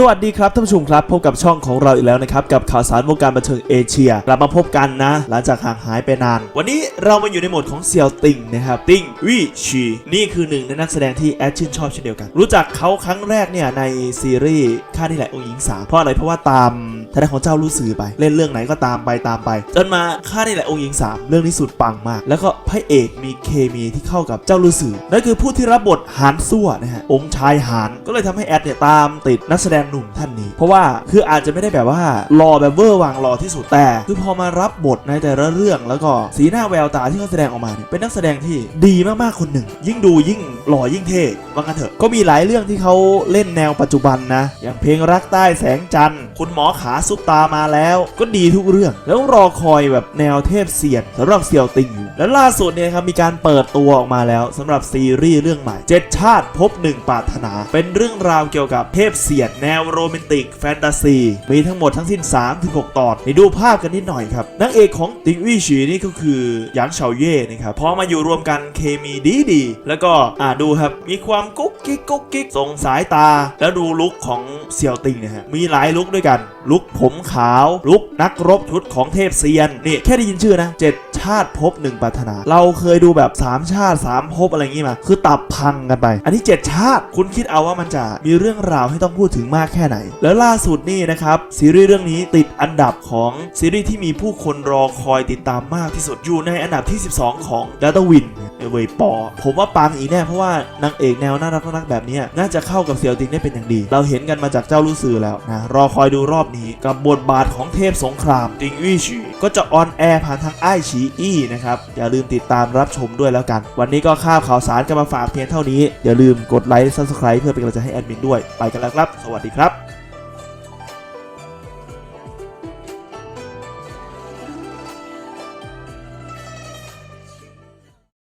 สวัสดีครับท่านผู้ชมครับ พบกับช่องของเราอีกแล้วนะครับ กับข่าวสารวงการบันเทิงเอเชียกลับมาพบกันนะ หลังจากห่างหายไปนาน วันนี้เรามาอยู่ในโหมดของเซียวติงนะครับติงวิชีนี่คือหนึ่งในนักแสดงที่แอดชื่นชอบเช่นเดียวกัน รู้จักเขาครั้งแรกเนี่ยในซีรีส์ข้านี่แหละองค์หญิงสาวเพราะอะไรเพราะว่าตามทางด้านของเจ้ารู้สื่อไป เล่นเรื่องไหนก็ตามไปตามไป จนมาข้านี่แหละองค์หญิงสามเรื่องนี้สุดปังมาก แล้วก็พระเอกมีเคมีที่เข้ากับเจ้ารู้สื่อนั่นคือผู้ที่รับบทหานซั่วนะฮะองค์ชายหานก็เลยทำให้แอดเนี่ยตามติดนักแสดงหนุ่มท่านนี้ เพราะว่าคืออาจจะไม่ได้แบบว่าหล่อแบบเวอร์วังหล่อที่สุดแต่ คือพอมารับบทในแต่ละเรื่องแล้วก็สีหน้าแววตาที่เขาแสดงออกมาเนี่ยเป็นนักแสดงที่ดีมากๆคนหนึ่ง ยิ่งดูยิ่งหล่อยิ่งเท่ว่ากันเถอะก็มีหลายเรื่องที่เขาเล่นแนวปัจจุบันนะ อย่างเพลงรักใต้แสงจันทร์คุณหมอขาซุปตามาแล้ว ก็ดีทุกเรื่อง แล้วรอคอยแบบแนวเทพเสียนสำหรับเสี่ยวติงอยู่แล้วล่าสุดเนี่ยครับมีการเปิดตัวออกมาแล้วสำหรับซีรีส์เรื่องใหม่เจ็ดชาติพบหนึ่งปรารถนา เป็นเรื่องราวเกี่ยวกับเทพเสียนแนวโรแมนติกแฟนตาซี มีทั้งหมดทั้งสิ้น3ถึง6ตอนไปดูภาพกันนิดหน่อยครับนางเอกของติงวี่ฉีนี่ก็คือหยางเฉาเย่นะครับพอมาอยู่รวมกันเคมีดีดีแล้วก็อ่าดูครับมีความกุ๊ กิ๊กกุ๊กกิ๊กส่งสายตา แล้วดูลุคของเสี่ยวติงเนะฮะมีหลายลุคด้วยกัน ลุคผมขาวลุคนักรบชุดของเทพเซียนนี่แค่ได้ยินชื่อนะเจ็ดชาติภพหนึ่งปรารถนา เราเคยดูแบบ 3 ชาติ3ภพอะไรอย่างงี้มา คือตับพังกันไป อันนี้ 7 ชาติ คุณคิดเอาว่ามันจะมีเรื่องราวให้ต้องพูดถึงมากแค่ไหน แล้วล่าสุดนี่นะครับ ซีรีส์เรื่องนี้ติดอันดับของซีรีส์ที่มีผู้คนรอคอยติดตามมากที่สุด อยู่ในอันดับที่ 12 ของดัตเตอร์วินเวยปอ ผมว่าปังอีกแน่เพราะว่านางเอกแนวน่ารักน่ารักแบบนี้น่าจะเข้ากับเสี่ยวติงได้เป็นอย่างดี เราเห็นกันมาจากเจ้าลู่สื่อแล้วนะรอคอยดูรอบนี้กับบทบาทของเทพสงครามติงวี่ฉีก็จะออนแอร์ผ่านทางไอชีอีนะครับอย่าลืมติดตามรับชมด้วยแล้วกัน วันนี้ก็ข้าวข่าวสารกันมาฝากเพียงเท่านี้อย่าลืมกดไลค์ซับสไคร b e เพื่อเป็นกำลังใจให้แอดมินด้วยไปกันแล้วครับ สวัสดีครับ